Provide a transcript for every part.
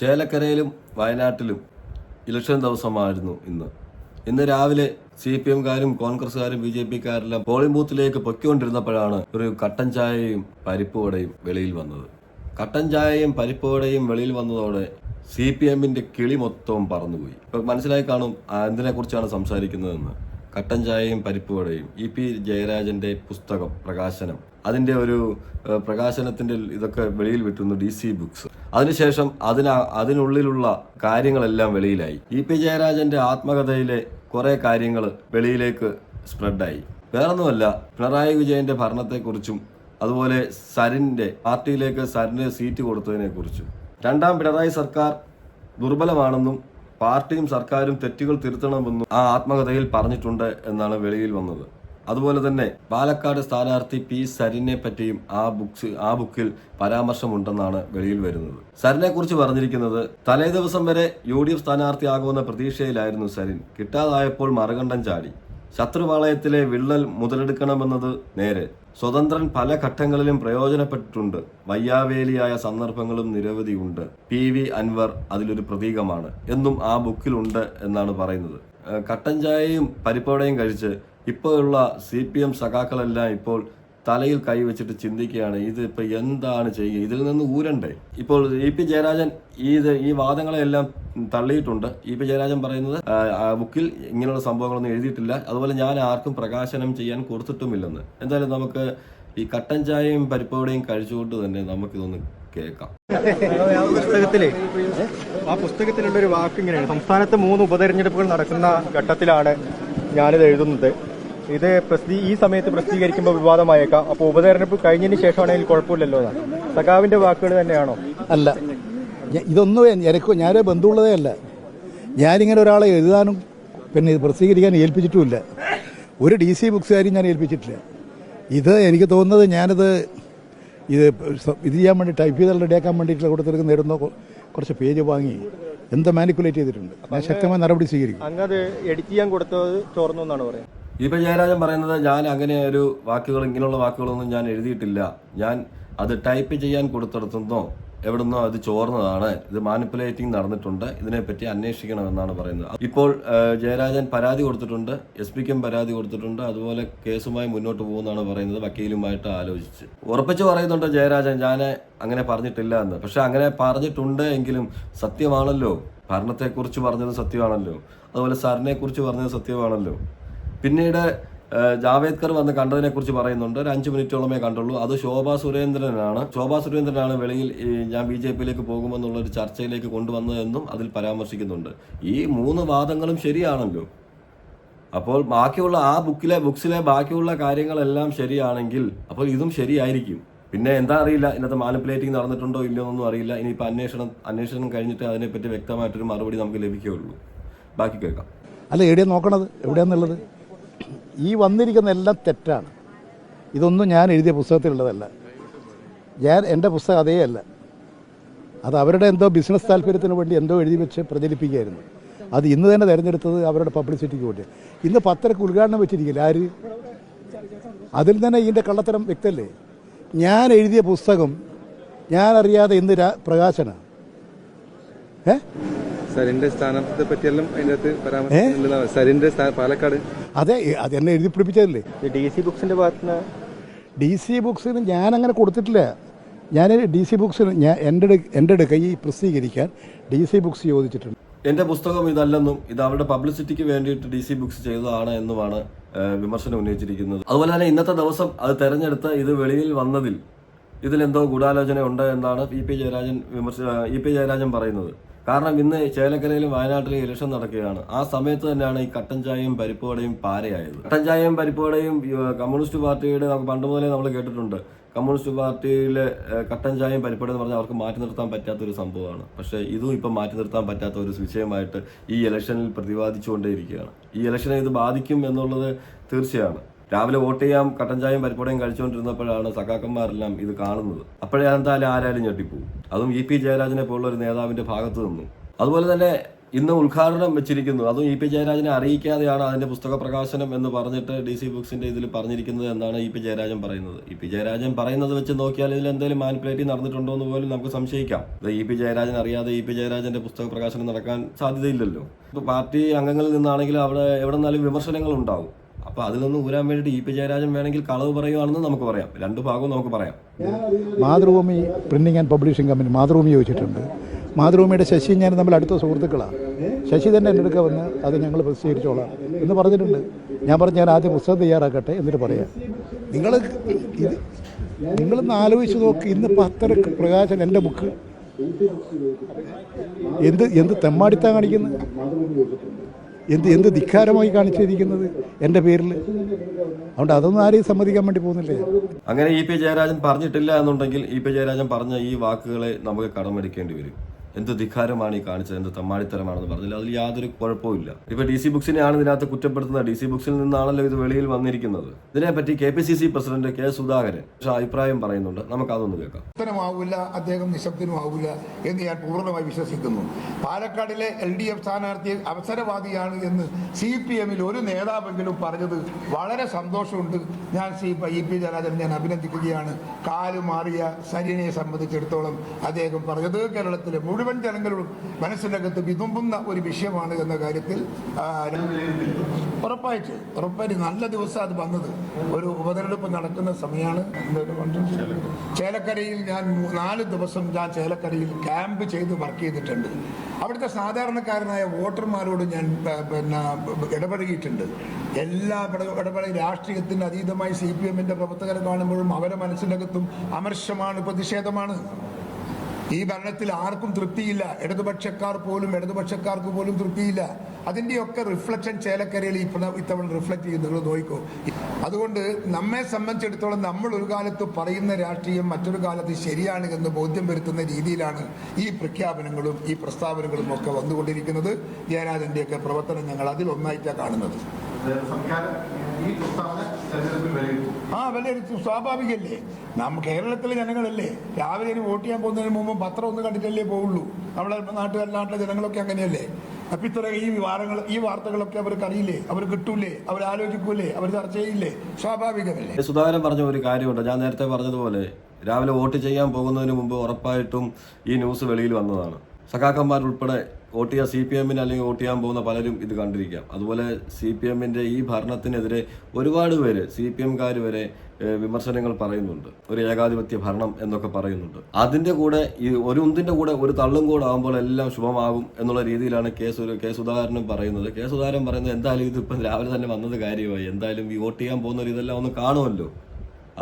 ചേലക്കരയിലും വയനാട്ടിലും ഇലക്ഷൻ ദിവസമായിരുന്നു ഇന്ന്. ഇന്ന് രാവിലെ സി പി എംകാരും കോൺഗ്രസ്സുകാരും ബി ജെ പിക്കാരെല്ലാം പോളിംഗ് ബൂത്തിലേക്ക് പൊയ്ക്കൊണ്ടിരുന്നപ്പോഴാണ് ഒരു കട്ടൻ ചായയും പരിപ്പുവടയും വെളിയിൽ വന്നത്. കട്ടൻ ചായയും പരിപ്പുവടയും വെളിയിൽ വന്നതോടെ സി പി എമ്മിന്റെ കിളി മൊത്തവും പറന്നുപോയി. ഇപ്പൊ മനസ്സിലായി കാണും എന്തിനെ കുറിച്ചാണ് സംസാരിക്കുന്നതെന്ന്. കട്ടൻ ചായയും പരിപ്പുവടയും ഇ പി ജയരാജന്റെ പുസ്തകം പ്രകാശനം. അതിന്റെ ഒരു പ്രകാശനത്തിന്റെ ഇതൊക്കെ വെളിയിൽ വിട്ടുന്നു ഡി സി ബുക്സ്. അതിനുശേഷം അതിന അതിനുള്ളിലുള്ള കാര്യങ്ങളെല്ലാം വെളിയിലായി. ഇ പി ജയരാജന്റെ ആത്മകഥയിലെ കുറേ കാര്യങ്ങൾ വെളിയിലേക്ക് സ്പ്രെഡായി. വേറൊന്നുമല്ല പിണറായി വിജയന്റെ ഭരണത്തെക്കുറിച്ചും അതുപോലെ സരിന്റെ പാർട്ടിയിലേക്ക് സരിന് സീറ്റ് കൊടുത്തതിനെ കുറിച്ചും രണ്ടാം പിണറായി സർക്കാർ ദുർബലമാണെന്നും പാർട്ടിയും സർക്കാരും തെറ്റുകൾ തിരുത്തണമെന്നും ആ ആത്മകഥയിൽ പറഞ്ഞിട്ടുണ്ട് എന്നാണ് വെളിയിൽ വന്നത്. അതുപോലെ തന്നെ പാലക്കാട് സ്ഥാനാർത്ഥി പി സരിനെ പറ്റിയും ആ ബുക്സ് ആ ബുക്കിൽ പരാമർശമുണ്ടെന്നാണ് വെളിയിൽ വരുന്നത്. സരിനെ കുറിച്ച് പറഞ്ഞിരിക്കുന്നത് തലേ ദിവസം വരെ യു ഡി എഫ് സ്ഥാനാർത്ഥിയാകുമെന്ന പ്രതീക്ഷയിലായിരുന്നു സരിൻ. കിട്ടാതായപ്പോൾ മറുകണ്ഠം ചാടി. ശത്രുപാളയത്തിലെ വിള്ളൽ മുതലെടുക്കണമെന്നത് നേരെ. സ്വതന്ത്രൻ പല ഘട്ടങ്ങളിലും പ്രയോജനപ്പെട്ടിട്ടുണ്ട്. വയ്യാവേലിയായ സന്ദർഭങ്ങളും നിരവധിയുണ്ട് പി വി അൻവർ അതിലൊരു പ്രതീകമാണ്. എന്നും ആ ബുക്കിലുണ്ട് എന്നാണ് പറയുന്നത്. കട്ടൻ ചായയും പരിപ്പോടയും കഴിച്ച് ഇപ്പോഴുള്ള സി പി എം സഖാക്കളെല്ലാം ഇപ്പോൾ തലയിൽ കൈവച്ചിട്ട് ചിന്തിക്കുകയാണ് ഇത് ഇപ്പൊ എന്താണ് ചെയ്യുക? ഇതിൽ നിന്ന് ഊരണ്ടേ? ഇപ്പോൾ ഇ പി ജയരാജൻ ഈ ഈ വാദങ്ങളെല്ലാം തള്ളിയിട്ടുണ്ട്. ഇ പി ജയരാജൻ പറയുന്നത് ബുക്കിൽ ഇങ്ങനെയുള്ള സംഭവങ്ങളൊന്നും എഴുതിയിട്ടില്ല. അതുപോലെ ഞാൻ ആർക്കും പ്രകാശനം ചെയ്യാൻ കൊടുത്തിട്ടുമില്ലെന്ന്. എന്തായാലും നമുക്ക് ഈ കട്ടൻ ചായയും പരിപ്പോടെയും കഴിച്ചുകൊണ്ട് തന്നെ നമുക്കിതൊന്ന് കേൾക്കാം. ആ ആ പുസ്തകത്തിലുള്ള ഒരു വാക്ക് ഇങ്ങനെയാണ്. സംസ്ഥാനത്ത് മൂന്ന് ഉപതെരഞ്ഞെടുപ്പുകൾ നടക്കുന്ന ഘട്ടത്തിലാണ് ഞാനിത് എഴുതുന്നത്. ഇത് പ്രസിദ്ധി ഈ സമയത്ത് പ്രസിദ്ധീകരിക്കുമ്പോൾ വിവാദമായേക്കാം. അപ്പോൾ ഉപതെരഞ്ഞെടുപ്പ് കഴിഞ്ഞതിന് ശേഷമാണെങ്കിൽ കുഴപ്പമില്ലല്ലോ സഖാവിന്റെ വാക്കുകൾ തന്നെയാണോ? അല്ല. ഇതൊന്നും എനിക്ക് ഞാനൊരു ബന്ധമുള്ളതേ അല്ല. ഞാനിങ്ങനെ ഒരാളെ എഴുതാനും പിന്നെ ഇത് പ്രസിദ്ധീകരിക്കാൻ ഏൽപ്പിച്ചിട്ടുമില്ല. ഒരു ഡി സി ബുക്സുകാരും ഞാൻ ഏൽപ്പിച്ചിട്ടില്ല. ഇത് എനിക്ക് തോന്നുന്നത് ഞാനിത് ഇത് ഇത് ചെയ്യാൻ വേണ്ടി ടൈപ്പ് ചെയ്ത് റെഡിയാക്കാൻ വേണ്ടിയിട്ടുള്ള കൊടുത്തിട്ട് നേടുന്ന കുറച്ച് പേജ് വാങ്ങി എന്താ മാനിക്കുലേറ്റ് ചെയ്തിട്ടുണ്ട്. ഞാൻ ശക്തമായ നടപടി സ്വീകരിക്കും. അങ്ങനെ എഡിറ്റ് ചെയ്യാൻ കൊടുത്തത് ചോർന്നു എന്നാണ് പറയുന്നത്. ഇ പി ജയരാജൻ പറയുന്നത് ഞാൻ അങ്ങനെ ഒരു വാക്കുകൾ ഇങ്ങനെയുള്ള വാക്കുകളൊന്നും ഞാൻ എഴുതിയിട്ടില്ല. ഞാൻ അത് ടൈപ്പ് ചെയ്യാൻ കൊടുത്തിടത്തുനിന്നോ എവിടുന്നോ അത് ചോർന്നതാണ്. ഇത് മാനിപ്പുലേറ്റിംഗ് നടന്നിട്ടുണ്ട്. ഇതിനെപ്പറ്റി അന്വേഷിക്കണമെന്നാണ് പറയുന്നത്. ഇപ്പോൾ ജയരാജൻ പരാതി കൊടുത്തിട്ടുണ്ട് എസ് പിക്കും പരാതി കൊടുത്തിട്ടുണ്ട്. അതുപോലെ കേസുമായി മുന്നോട്ട് പോകുമെന്നാണ് പറയുന്നത് വക്കീലുമായിട്ട് ആലോചിച്ച്. ഉറപ്പിച്ച് പറയുന്നുണ്ട് ജയരാജൻ ഞാൻ അങ്ങനെ പറഞ്ഞിട്ടില്ല എന്ന്. പക്ഷെ അങ്ങനെ പറഞ്ഞിട്ടുണ്ട് എങ്കിലും സത്യമാണല്ലോ. ഭരണത്തെക്കുറിച്ച് പറഞ്ഞത് സത്യമാണല്ലോ. അതുപോലെ സാറിനെ കുറിച്ച് പറഞ്ഞത് സത്യമാണല്ലോ. പിന്നീട് ജാവേദ്കർ വന്ന് കണ്ടതിനെ കുറിച്ച് പറയുന്നുണ്ട്. ഒരു അഞ്ച് മിനിറ്റോളമേ കണ്ടുള്ളൂ. അത് ശോഭാ സുരേന്ദ്രനാണ്. ശോഭാ സുരേന്ദ്രനാണ് വെളിയിൽ ഞാൻ ബി ജെ പിയിലേക്ക് പോകുമെന്നുള്ള ഒരു ചർച്ചയിലേക്ക് കൊണ്ടുവന്നതെന്നും അതിൽ പരാമർശിക്കുന്നുണ്ട്. ഈ മൂന്ന് വാദങ്ങളും ശരിയാണല്ലോ. അപ്പോൾ ബാക്കിയുള്ള ആ ബുക്കിലെ ബുക്സിലെ ബാക്കിയുള്ള കാര്യങ്ങളെല്ലാം ശരിയാണെങ്കിൽ അപ്പോൾ ഇതും ശരിയായിരിക്കും. പിന്നെ എന്താ അറിയില്ല ഇന്നത്തെ മാനിപ്പുലേറ്റിംഗ് നടന്നിട്ടുണ്ടോ ഇല്ലയോ എന്നൊന്നും അറിയില്ല. ഇനിയിപ്പോൾ അന്വേഷണം അന്വേഷണം കഴിഞ്ഞിട്ട് അതിനെപ്പറ്റി വ്യക്തമായിട്ടൊരു മറുപടി നമുക്ക് ലഭിക്കുകയുള്ളൂ. ബാക്കി കേൾക്കാം. അല്ല എവിടെയാണ് നോക്കണത്? എവിടെയാന്നുള്ളത്? ഈ വന്നിരിക്കുന്ന എല്ലാം തെറ്റാണ്. ഇതൊന്നും ഞാൻ എഴുതിയ പുസ്തകത്തിലുള്ളതല്ല. ഞാൻ എന്റെ പുസ്തകം അതേ അല്ല. അത് അവരുടെ എന്തോ ബിസിനസ് താല്പര്യത്തിന് വേണ്ടി എന്തോ എഴുതി വെച്ച് പ്രചരിപ്പിക്കുകയായിരുന്നു. അത് ഇന്ന് തന്നെ തിരഞ്ഞെടുത്തത് അവരുടെ പബ്ലിസിറ്റിക്ക് വേണ്ടി. ഇന്ന് പത്തരക്ക് ഉദ്ഘാടനം വെച്ചിരിക്കില്ല? ആര്? അതിൽ തന്നെ ഇതിന്റെ കള്ളത്തരം വ്യക്തമല്ലേ ഞാൻ എഴുതിയ പുസ്തകം ഞാൻ അറിയാതെ ഇന്ന് പ്രകാശന. ഏ? സരിന്റെ സ്ഥാനത്തെ പറ്റിയെല്ലാം അതിന്റെ അകത്ത് പരാമർശം പാലക്കാട് അതെ അത് എന്നെ എഴുതി പിടിപ്പിച്ചതല്ലേ? ഡി സി ബുക്സിന്റെ ഭാഗത്തുനിന്ന് ഡി സി ബുക്സിന് ഞാൻ അങ്ങനെ കൊടുത്തിട്ടില്ല. ഞാൻ ഡി സി ബുക്സിന് ഞാൻ എന്റെ എന്റെ അടുക്ക ഈ പ്രസിദ്ധീകരിക്കാൻ ഡി സി ബുക്സ് ചോദിച്ചിട്ടുണ്ട്. എന്റെ പുസ്തകം ഇതല്ലെന്നും ഇത് അവരുടെ പബ്ലിസിറ്റിക്ക് വേണ്ടിയിട്ട് ഡി സി ബുക്സ് ചെയ്തതാണ് എന്നുമാണ് വിമർശനം ഉന്നയിച്ചിരിക്കുന്നത്. അതുപോലെ തന്നെ ഇന്നത്തെ ദിവസം അത് തെരഞ്ഞെടുത്ത് ഇത് വെളിയിൽ വന്നതിൽ ഇതിലെന്തോ ഗൂഢാലോചന ഉണ്ട് എന്നാണ് ഇ പി ജയരാജൻ വിമർശ ഇ പി ജയരാജൻ പറയുന്നത്. കാരണം ഇന്ന് ചേലക്കരയിലും വയനാട്ടിലും ഇലക്ഷൻ നടക്കുകയാണ്. ആ സമയത്ത് തന്നെയാണ് ഈ കട്ടൻ ചായയും പരിപ്പുവടയും പാരയായത്. കട്ടൻ ചായയും പരിപ്പുവടയും കമ്മ്യൂണിസ്റ്റ് പാർട്ടിയുടെ പണ്ട് മുതലേ നമ്മൾ കേട്ടിട്ടുണ്ട്. കമ്മ്യൂണിസ്റ്റ് പാർട്ടിയിലെ കട്ടൻ ചായയും എന്ന് പറഞ്ഞാൽ അവർക്ക് മാറ്റി നിർത്താൻ പറ്റാത്ത ഒരു സംഭവമാണ്. പക്ഷേ ഇതും ഇപ്പം മാറ്റി നിർത്താൻ പറ്റാത്ത ഒരു വിഷയമായിട്ട് ഈ ഇലക്ഷനിൽ പ്രതിപാദിച്ചുകൊണ്ടേയിരിക്കുകയാണ്. ഈ ഇലക്ഷനെ ഇത് ബാധിക്കും എന്നുള്ളത് തീർച്ചയാണ്. രാവിലെ വോട്ട് ചെയ്യാൻ കട്ടൻ ചായയും പരിപ്പുടയും കഴിച്ചുകൊണ്ടിരുന്നപ്പോഴാണ് സഖാക്കന്മാരെല്ലാം ഇത് കാണുന്നത്. അപ്പോഴേ എന്തായാലും ആരായാലും ഞെട്ടിപ്പോവും. അതും ഇ പി ജയരാജനെ പോലുള്ള ഒരു നേതാവിന്റെ ഭാഗത്ത് നിന്നും. അതുപോലെ തന്നെ ഇന്ന് ഉദ്ഘാടനം വെച്ചിരിക്കുന്നു. അതും ഇ പി ജയരാജനെ അറിയിക്കാതെയാണ് അതിന്റെ പുസ്തക പ്രകാശനം എന്ന് പറഞ്ഞിട്ട് ഡി സി ബുക്സിന്റെ ഇതിൽ പറഞ്ഞിരിക്കുന്നത് എന്നാണ് ഇ പി ജയരാജൻ പറയുന്നത്. ഇ പി ജയരാജൻ പറയുന്നത് വെച്ച് നോക്കിയാൽ ഇതിൽ എന്തെങ്കിലും മാനിപ്പുലേറ്റിംഗ് നടന്നിട്ടുണ്ടോ എന്ന് പോലും നമുക്ക് സംശയിക്കാം. ഇത് ഇ പി ജയരാജൻ അറിയാതെ ഇ പി ജയരാജന്റെ പുസ്തക പ്രകാശനം നടക്കാൻ സാധ്യതയില്ലല്ലോ. ഇപ്പൊ പാർട്ടി അംഗങ്ങളിൽ നിന്നാണെങ്കിലും അവിടെ എവിടെ നിന്നാലും വിമർശനങ്ങൾ ഉണ്ടാവും. അപ്പൊ അതിൽ നിന്ന് ഊരാൻ വേണ്ടിയിട്ട് ഇ പി ജയരാജൻ വേണമെങ്കിൽ കളവ് പറയുകയാണെന്ന് നമുക്ക് പറയാം. രണ്ട് ഭാഗവും നമുക്ക് പറയാം. Mathrubhumi printing and publishing company Mathrubhumi ചോദിച്ചിട്ടുണ്ട്. മാതൃഭൂമിയുടെ ശശി ഞാൻ നമ്മൾ അടുത്ത സുഹൃത്തുക്കളാണ് ശശി തന്നെ എന്റെ അടുക്ക വന്ന് അത് ഞങ്ങൾ പ്രസിദ്ധീകരിച്ചോളാം എന്ന് പറഞ്ഞിട്ടുണ്ട്. ഞാൻ പറഞ്ഞു ഞാൻ ആദ്യം പുസ്തകം തയ്യാറാക്കട്ടെ എന്നിട്ട് പറയാം. നിങ്ങൾ ഇത് നിങ്ങളൊന്ന് ആലോചിച്ച് നോക്ക്. ഇന്ന് പത്തര പ്രകാശൻ എന്റെ ബുക്ക്. എന്ത് എന്ത് തെമ്മാടിത്താ കാണിക്കുന്നത്? എന്ത് എന്ത് ധിക്കാരമായി കാണിച്ചിരിക്കുന്നത് എന്റെ പേരിൽ? അതുകൊണ്ട് അതൊന്നും ആരെയും സമ്മതിക്കാൻ വേണ്ടി പോകുന്നില്ല? അങ്ങനെ ഇ പി ജയരാജൻ പറഞ്ഞിട്ടില്ല എന്നുണ്ടെങ്കിൽ ഇ പി ജയരാജൻ പറഞ്ഞ ഈ വാക്കുകളെ നമുക്ക് കടമെടുക്കേണ്ടി വരും. എന്ത് ധിക്കാരമാണ് ഈ കാണിച്ചത്? എന്ത് തമ്മാടിത്തരമാണെന്ന് പറഞ്ഞില്ല. അതിൽ യാതൊരു കുഴപ്പമില്ല ഇപ്പൊ ഡി സി ബുക്സിനെയാണ് ഇതിനകത്ത് കുറ്റപ്പെടുത്തുന്നത്. ഡി സി ബുക്സിൽ നിന്നാണല്ലോ ഇത് വെളിയിൽ വന്നിരിക്കുന്നത്. ഇതിനെപ്പറ്റി K P C C president K Sudhakaran പക്ഷേ അഭിപ്രായം പറയുന്നുണ്ട്. നമുക്ക് അതൊന്ന് കേൾക്കാം. ഉത്തരമാവില്ല അദ്ദേഹം നിശബ്ദനുമാവില്ല എന്ന് ഞാൻ പൂർണമായി വിശ്വസിക്കുന്നു. പാലക്കാടിലെ എൽ ഡി എഫ് സ്ഥാനാർത്ഥി അവസരവാദിയാണ് എന്ന് സി പി എമ്മിൽ ഒരു നേതാവെങ്കിലും പറഞ്ഞത് വളരെ സന്തോഷമുണ്ട്. ഞാൻ സി ഇ പി ജയരാജൻ ഞാൻ അഭിനന്ദിക്കുകയാണ്. കാൽ മാറിയ സരിനെ സംബന്ധിച്ചിടത്തോളം അദ്ദേഹം പറഞ്ഞത് കേരളത്തിലെ മുഴുവൻ ജനങ്ങളും മനസ്സിനകത്ത് വിതുമ്പുന്ന ഒരു വിഷയമാണ് എന്ന കാര്യത്തിൽ ഉറപ്പായിട്ട് ഉറപ്പായിട്ട് നല്ല ദിവസം അത് വന്നത്. ഒരു ഉപതെരഞ്ഞെടുപ്പ് നടക്കുന്ന സമയമാണ്? ചേലക്കരയിൽ ഞാൻ നാല് ദിവസം ഞാൻ ചേലക്കരയിൽ ക്യാമ്പ് ചെയ്ത് വർക്ക് ചെയ്തിട്ടുണ്ട്. അവിടുത്തെ സാധാരണക്കാരനായ വോട്ടർമാരോട് ഞാൻ പിന്നെ ഇടപഴകിയിട്ടുണ്ട്. എല്ലാ ഇടപെടലും രാഷ്ട്രീയത്തിന് അതീതമായി സി പി എമ്മിന്റെ പ്രവർത്തകരെ കാണുമ്പോഴും അവരെ മനസ്സിനകത്തും അമർഷമാണ് പ്രതിഷേധമാണ്. ഈ ഭരണത്തിൽ ആർക്കും തൃപ്തിയില്ല. ഇടതുപക്ഷക്കാർ പോലും ഇടതുപക്ഷക്കാർക്ക് പോലും തൃപ്തിയില്ല. അതിന്റെയൊക്കെ റിഫ്ലക്ഷൻ ചേലക്കരയിൽ ഈ ഇത്തവണ റിഫ്ലക്ട് ചെയ്യും നിങ്ങൾ നോക്കിക്കോ. അതുകൊണ്ട് നമ്മെ സംബന്ധിച്ചിടത്തോളം നമ്മൾ ഒരു കാലത്ത് പറയുന്ന രാഷ്ട്രീയം മറ്റൊരു കാലത്ത് ശരിയാണ് എന്ന് ബോധ്യം വരുത്തുന്ന രീതിയിലാണ് ഈ പ്രഖ്യാപനങ്ങളും ഈ പ്രസ്താവനകളും ഒക്കെ വന്നുകൊണ്ടിരിക്കുന്നത്. ജയരാജന്റെയൊക്കെ പ്രവർത്തനം ഞങ്ങൾ അതിൽ ഒന്നായിട്ടാണ് കാണുന്നത് ആ വിലയിരുത്തും. സ്വാഭാവികല്ലേ നമ്മ കേരളത്തിലെ ജനങ്ങളല്ലേ? രാവിലെ ഇനി വോട്ട് ചെയ്യാൻ പോകുന്നതിന് മുമ്പ് പത്രം ഒന്ന് കണ്ടിട്ടല്ലേ പോവുള്ളൂ. നമ്മളെ നാട്ടുകാർ നാട്ടിലെ ജനങ്ങളൊക്കെ അങ്ങനെയല്ലേ? അപ്പൊ ഇത്ര ഈ വാരങ്ങൾ ഈ വാർത്തകളൊക്കെ അവർക്ക് അറിയില്ലേ? അവർ കിട്ടൂലേ? അവർ ആലോചിക്കൂലേ? അവർ ചർച്ച ചെയ്യില്ലേ? സ്വാഭാവികമല്ലേ. സുധാകരൻ പറഞ്ഞ ഒരു കാര്യമുണ്ട്. ഞാൻ നേരത്തെ പറഞ്ഞതുപോലെ രാവിലെ വോട്ട് ചെയ്യാൻ പോകുന്നതിന് മുമ്പ് ഉറപ്പായിട്ടും ഈ ന്യൂസ് വെളിയിൽ വന്നതാണ്. സഖാക്കന്മാരുൾപ്പെടെ വോട്ട് ചെയ്യാൻ സി പി എമ്മിന് അല്ലെങ്കിൽ വോട്ട് ചെയ്യാൻ പോകുന്ന പലരും ഇത് കണ്ടിരിക്കാം. അതുപോലെ സി പി എമ്മിന്റെ ഈ ഭരണത്തിനെതിരെ ഒരുപാട് പേര് സി പി എംകാർ വരെ വിമർശനങ്ങൾ പറയുന്നുണ്ട്. ഒരു ഏകാധിപത്യ ഭരണം എന്നൊക്കെ പറയുന്നുണ്ട്. അതിന്റെ കൂടെ ഈ ഒരു ഉന്തിന്റെ കൂടെ ഒരു തള്ളും കൂടെ ആകുമ്പോൾ എല്ലാം ശുഭമാകും എന്നുള്ള രീതിയിലാണ് കെ സുര കെ സുധാകരനും പറയുന്നത്. കെ സുധാകരൻ പറയുന്നത് എന്തായാലും ഇത് ഇപ്പം രാവിലെ തന്നെ വന്നത് കാര്യമായി. എന്തായാലും ഈ വോട്ട് ചെയ്യാൻ പോകുന്നവർ ഇതെല്ലാം ഒന്ന് കാണുമല്ലോ.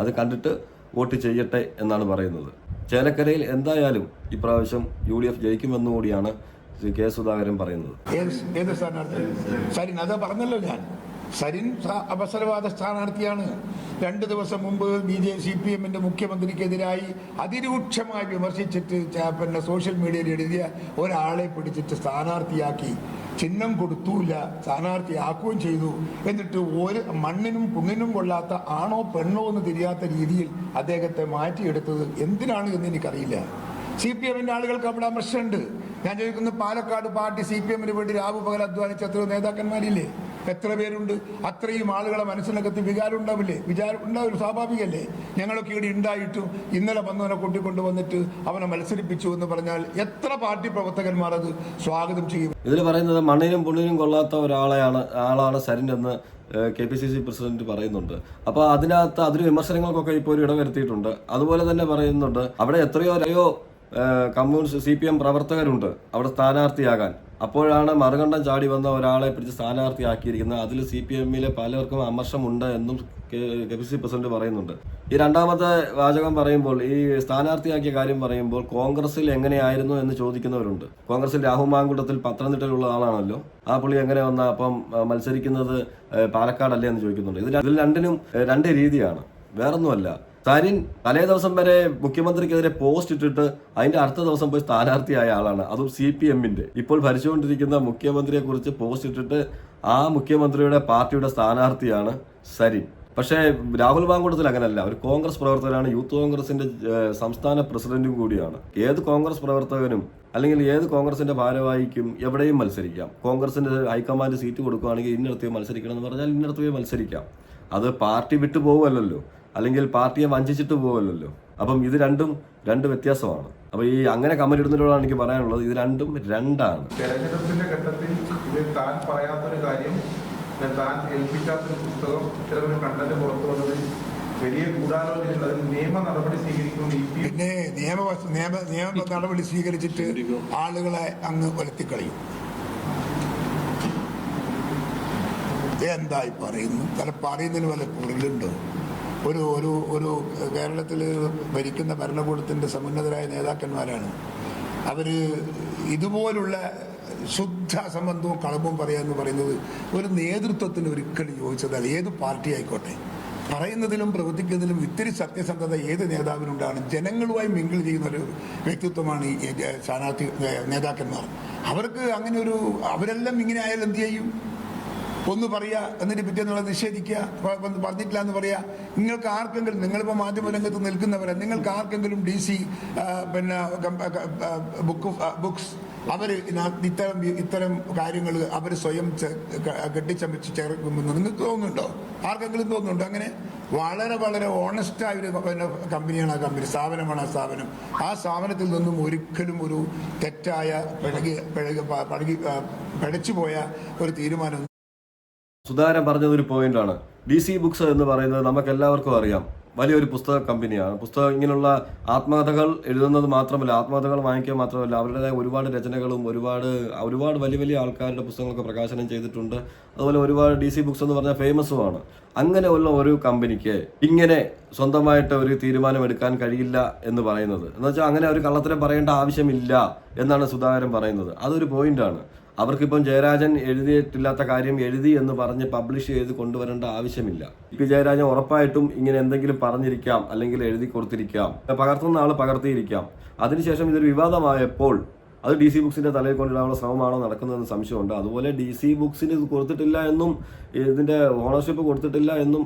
അത് കണ്ടിട്ട് വോട്ട് ചെയ്യട്ടെ എന്നാണ് പറയുന്നത്. ചേലക്കരയിൽ എന്തായാലും ഇപ്രാവശ്യം യു ഡി എഫ് ജയിക്കുമെന്നുകൂടിയാണ് ശ്രീ കെ സുധാകരൻ പറയുന്നത്. സരിൻ. അത് പറഞ്ഞല്ലോ ഞാൻ. സരിൻ അവസരവാദ സ്ഥാനാർത്ഥിയാണ്. രണ്ട് ദിവസം മുമ്പ് ബി ജെ സി പി എമ്മിന്റെ മുഖ്യമന്ത്രിക്കെതിരായി അതിരൂക്ഷമായി വിമർശിച്ചിട്ട് പിന്നെ സോഷ്യൽ മീഡിയയിൽ എഴുതിയ ഒരാളെ പിടിച്ചിട്ട് സ്ഥാനാർത്ഥിയാക്കി ചിഹ്നം കൊടുത്തൂല്ല സ്ഥാനാർത്ഥിയാക്കുകയും ചെയ്തു. എന്നിട്ട് ഒരു മണ്ണിനും പുണ്ണിനും കൊള്ളാത്ത ആണോ പെണ്ണോ എന്ന് തിരിയാത്ത രീതിയിൽ അദ്ദേഹത്തെ മാറ്റിയെടുത്തത് എന്തിനാണ് എന്ന് എനിക്കറിയില്ല. സി പി എമ്മിന്റെ ആളുകൾക്ക് അവിടെ അമർശുണ്ട് ഞാൻ ചോദിക്കുന്നു പാലക്കാട് പാർട്ടി സി പി എമ്മിന് വേണ്ടി രാഹു പകൽ അധ്വാനിച്ച എത്രയോ നേതാക്കന്മാരില്ലേ? എത്ര പേരുണ്ട്? അത്രയും ആളുകളെ മനസ്സിനകത്ത് വികാരം ഉണ്ടാവില്ലേ വിചാരം ഉണ്ടാവില്ല സ്വാഭാവികല്ലേ? ഞങ്ങളൊക്കെ ഇവിടെ ഉണ്ടായിട്ടും ഇന്നലെ വന്നവനെ കൂട്ടിക്കൊണ്ടു വന്നിട്ട് അവനെ മത്സരിപ്പിച്ചു എന്ന് പറഞ്ഞാൽ എത്ര പാർട്ടി പ്രവർത്തകന്മാർ അത് സ്വാഗതം ചെയ്യും? ഇതിൽ പറയുന്നത് മണ്ണിനും പുണ്ണിനും കൊള്ളാത്ത ഒരാളെയാണ് ആളാണ് സരിൻ എന്ന് K P C C president പറയുന്നുണ്ട്. അപ്പോൾ അതിനകത്ത് അതിന് വിമർശനങ്ങൾക്കൊക്കെ ഇപ്പോൾ ഒരു ഇടവരുത്തിയിട്ടുണ്ട് അതുപോലെ തന്നെ പറയുന്നുണ്ട് അവിടെ എത്രയോ എത്രയോ കമ്മ്യൂണിസ്റ്റ് സി പി എം പ്രവർത്തകരുണ്ട്. അവിടെ സ്ഥാനാർത്ഥിയാകാൻ. അപ്പോഴാണ് മറുകണ്ഠം ചാടി വന്ന ഒരാളെ പിടിച്ച് സ്ഥാനാർത്ഥിയാക്കിയിരിക്കുന്നത്. അതിൽ സി പി എമ്മിലെ പലർക്കും അമർഷമുണ്ട് എന്നും കെ പി സി പ്രസിഡന്റ് പറയുന്നുണ്ട്. ഈ രണ്ടാമത്തെ വാചകം പറയുമ്പോൾ ഈ സ്ഥാനാർത്ഥിയാക്കിയ കാര്യം പറയുമ്പോൾ കോൺഗ്രസിൽ എങ്ങനെയായിരുന്നു എന്ന് ചോദിക്കുന്നവരുണ്ട്. കോൺഗ്രസിൽ രാഹുൽ മാങ്കുട്ടത്തിൽ പത്തനംതിട്ടയിലുള്ള ആളാണല്ലോ. ആ പുള്ളി എങ്ങനെ വന്ന അപ്പം മത്സരിക്കുന്നത് പാലക്കാടല്ലേ എന്ന് ചോദിക്കുന്നുണ്ട്. ഇതിൽ ഇതിൽ രണ്ടിനും രണ്ട് രീതിയാണ്. വേറൊന്നുമല്ല. സരിൻ തലേ ദിവസം വരെ മുഖ്യമന്ത്രിക്കെതിരെ പോസ്റ്റ് ഇട്ടിട്ട് അതിന്റെ അടുത്ത ദിവസം പോയി സ്ഥാനാർത്ഥിയായ ആളാണ്. അതും സി പി എമ്മിന്റെ ഇപ്പോൾ ഭരിച്ചുകൊണ്ടിരിക്കുന്ന മുഖ്യമന്ത്രിയെ കുറിച്ച് പോസ്റ്റ് ഇട്ടിട്ട് ആ മുഖ്യമന്ത്രിയുടെ പാർട്ടിയുടെ സ്ഥാനാർത്ഥിയാണ് സരിൻ. പക്ഷേ രാഹുൽ മാങ്കൂട്ടത്തിൽ അങ്ങനല്ല. ഒരു കോൺഗ്രസ് പ്രവർത്തകനാണ്. യൂത്ത് കോൺഗ്രസിന്റെ സംസ്ഥാന പ്രസിഡന്റും കൂടിയാണ്. ഏത് കോൺഗ്രസ് പ്രവർത്തകനും അല്ലെങ്കിൽ ഏത് കോൺഗ്രസിന്റെ ഭാരവാഹിക്കും എവിടെയും മത്സരിക്കാം. കോൺഗ്രസിന്റെ ഹൈക്കമാൻഡ് സീറ്റ് കൊടുക്കുകയാണെങ്കിൽ ഇന്നിടത്ത് മത്സരിക്കണം എന്ന് പറഞ്ഞാൽ ഇന്നിടത്ത് മത്സരിക്കാം. അത് പാർട്ടി വിട്ടു പോകുമല്ലോ അല്ലെങ്കിൽ പാർട്ടിയെ വഞ്ചിച്ചിട്ട് പോകുമല്ലോ അപ്പം ഇത് രണ്ടും രണ്ട് വ്യത്യാസമാണ്. അപ്പൊ ഈ അങ്ങനെ കമന്റ് എനിക്ക് പറയാനുള്ളത്. ഇത് രണ്ടും രണ്ടാണ്. തെരഞ്ഞെടുപ്പിന്റെ ഘട്ടത്തിൽ ഇത് താൻ പറയാത്തൊരു കാര്യം ഞാൻ താൻ ഏൽപ്പിക്കാത്തൊരു പുസ്തകം ഇത്തരം കണ്ടന്റ് പുറത്തു വന്നത് വലിയ ഗൂഢാലോചനയുണ്ട് അതിന് നിയമ നടപടി സ്വീകരിക്കുമെന്ന് ഇ പിന്നെ നിയമ നിയമ നിയമ നടപടി സ്വീകരിച്ചിട്ട് ആളുകളെ അങ്ങ് ഒലത്തിക്കളയും എന്തായി പറയുന്നു? തല പറയുന്നതിന് വല്ല കൂടുതലുണ്ടോ ഒരു ഒരു ഒരു കേരളത്തിൽ ഭരിക്കുന്ന ഭരണകൂടത്തിന്റെ സമുന്നതരായ നേതാക്കന്മാരാണ്. അവർ ഇതുപോലുള്ള ശുദ്ധ അസംബന്ധവും കളവും പറയുക എന്ന് പറയുന്നത് ഒരു നേതൃത്വത്തിന് ഒരിക്കലും യോജിച്ചതല്ല. ഏത് പാർട്ടി ആയിക്കോട്ടെ. പറയുന്നതിലും പ്രവർത്തിക്കുന്നതിലും ഇത്തിരി സത്യസന്ധത ഏത് നേതാവിനുണ്ടാണ് ജനങ്ങളുമായി മിങ്കിൾ ചെയ്യുന്ന ഒരു വ്യക്തിത്വമാണ് ഈ ഈ സ്ഥാനാർത്ഥി നേതാക്കന്മാർ. അവർക്ക് അങ്ങനെ ഒരു അവരെല്ലാം ഇങ്ങനെ ആയാൽ എന്ത് ചെയ്യും? ഒന്ന് പറയാ എന്നിട്ട് പിറ്റേന്നുള്ള നിഷേധിക്കുക പറഞ്ഞിട്ടില്ല എന്ന് പറയാ. നിങ്ങൾക്ക് ആർക്കെങ്കിലും നിങ്ങളിപ്പോൾ മാധ്യമരംഗത്ത് നിൽക്കുന്നവരെ നിങ്ങൾക്ക് ആർക്കെങ്കിലും ഡി സി പിന്നെ ബുക്ക് ബുക്സ് അവർ ഇത്തരം ഇത്തരം കാര്യങ്ങൾ അവർ സ്വയം കെട്ടിച്ചമച്ച് ചേർക്കുമെന്ന് നിങ്ങൾക്ക് തോന്നുന്നുണ്ടോ? ആർക്കെങ്കിലും തോന്നുന്നുണ്ടോ അങ്ങനെ? വളരെ വളരെ ഓണസ്റ്റായ ഒരു കമ്പനിയാണ് ആ കമ്പനി. സ്ഥാപനമാണ് ആ സ്ഥാപനം. ആ സ്ഥാപനത്തിൽ നിന്നും ഒരിക്കലും ഒരു തെറ്റായ പിഴകി പിഴകി പഴകി ആ, പിഴച്ചു പോയ ഒരു തീരുമാനം സുധാകരൻ പറഞ്ഞതൊരു പോയിന്റാണ്. ഡി സി ബുക്സ് എന്ന് പറയുന്നത് നമുക്ക് എല്ലാവർക്കും അറിയാം. വലിയൊരു പുസ്തക കമ്പനിയാണ്. പുസ്തകം ഇങ്ങനെയുള്ള ആത്മകഥകൾ എഴുതുന്നത് മാത്രമല്ല ആത്മകഥകൾ വാങ്ങിക്കുക മാത്രമല്ല അവരുടേതായ ഒരുപാട് രചനകളും ഒരുപാട് ഒരുപാട് വലിയ വലിയ ആൾക്കാരുടെ പുസ്തകങ്ങളൊക്കെ പ്രകാശനം ചെയ്തിട്ടുണ്ട്. അതുപോലെ ഒരുപാട് ഡി സി ബുക്സ് എന്ന് പറഞ്ഞാൽ ഫേമസുമാണ്. അങ്ങനെയുള്ള ഒരു കമ്പനിക്ക് ഇങ്ങനെ സ്വന്തമായിട്ട് ഒരു തീരുമാനം എടുക്കാൻ കഴിയില്ല എന്ന് പറയുന്നത്. എന്ന് വെച്ചാൽ അങ്ങനെ ഒരു കള്ളത്തരം പറയേണ്ട ആവശ്യമില്ല എന്നാണ് സുധാകരൻ പറയുന്നത്. അതൊരു പോയിന്റാണ്. അവർക്കിപ്പം ജയരാജൻ എഴുതിയിട്ടില്ലാത്ത കാര്യം എഴുതി എന്ന് പറഞ്ഞ് പബ്ലിഷ് ചെയ്ത് കൊണ്ടുവരേണ്ട ആവശ്യമില്ല. പി ജയരാജൻ ഉറപ്പായിട്ടും ഇങ്ങനെ എന്തെങ്കിലും പറഞ്ഞിരിക്കാം അല്ലെങ്കിൽ എഴുതി കൊടുത്തിരിക്കാം പകർത്തുന്ന ആൾ പകർത്തിയിരിക്കാം. അതിനുശേഷം ഇതൊരു വിവാദമായപ്പോൾ അത് ഡി സി ബുക്സിന്റെ തലയിൽ കൊണ്ടിടാനുള്ള ശ്രമമാണോ നടക്കുന്നതെന്ന് സംശയമുണ്ട്. അതുപോലെ ഡി സി ബുക്സിന് ഇത് കൊടുത്തിട്ടില്ല എന്നും ഇതിന്റെ ഓണർഷിപ്പ് കൊടുത്തിട്ടില്ല എന്നും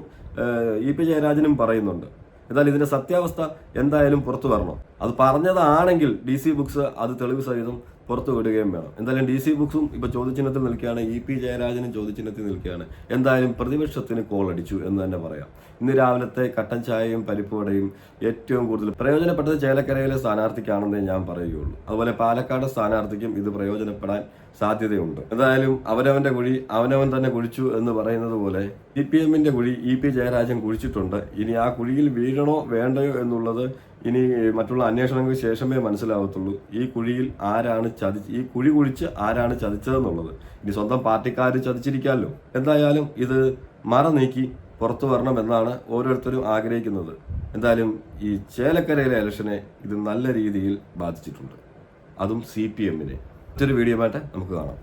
ഇ പി ജയരാജനും പറയുന്നുണ്ട്. എന്നാൽ ഇതിന്റെ സത്യാവസ്ഥ എന്തായാലും പുറത്തു വരണം. അത് പറഞ്ഞതാണെങ്കിൽ ഡി സി ബുക്സ് അത് തെളിവ് സഹിതം പുറത്തു വിടുകയും വേണം. എന്തായാലും ഡി സി ബുക്സും ഇപ്പൊ ചോദ്യചിഹ്നത്തിൽ നിൽക്കുകയാണ്. ഇ പി ജയരാജനും ചോദ്യചിഹ്നത്തിൽ നിൽക്കുകയാണ്. എന്തായാലും പ്രതിപക്ഷത്തിന് കോൾ അടിച്ചു എന്ന് തന്നെ പറയാം. ഇന്ന് രാവിലത്തെ കട്ടൻ ചായയും പരിപ്പുവടയും ഏറ്റവും കൂടുതൽ പ്രയോജനപ്പെട്ടത് ചേലക്കരയിലെ സ്ഥാനാർത്ഥിക്കാണെന്നേ ഞാൻ പറയുകയുള്ളൂ. അതുപോലെ പാലക്കാട് സ്ഥാനാർത്ഥിക്കും ഇത് പ്രയോജനപ്പെടാൻ സാധ്യതയുണ്ട്. എന്തായാലും അവനവന്റെ കുഴി അവനവൻ തന്നെ കുഴിച്ചു എന്ന് പറയുന്നത് പോലെ സി പി എമ്മിന്റെ കുഴി ഇ പി ജയരാജൻ കുഴിച്ചിട്ടുണ്ട്. ഇനി ആ കുഴിയിൽ വീഴണോ വേണ്ടയോ എന്നുള്ളത് ഇനി മറ്റുള്ള അന്വേഷണങ്ങൾക്ക് ശേഷമേ മനസ്സിലാവത്തുള്ളൂ ഈ കുഴിയിൽ ആരാണ് ചതി ഈ കുഴി കുഴിച്ച് ആരാണ് ചതിച്ചതെന്നുള്ളത്. ഇനി സ്വന്തം പാർട്ടിക്കാർ ചതിച്ചിരിക്കാമല്ലോ എന്തായാലും ഇത് മറ നീക്കി പുറത്തു വരണമെന്നാണ് ഓരോരുത്തരും ആഗ്രഹിക്കുന്നത്. എന്തായാലും ഈ ചേലക്കരയിലെ ഇലക്ഷനെ ഇത് നല്ല രീതിയിൽ ബാധിച്ചിട്ടുണ്ട്. അതും സി പി എമ്മിനെ. മറ്റൊരു വീഡിയോ ആയിട്ട് നമുക്ക് കാണാം.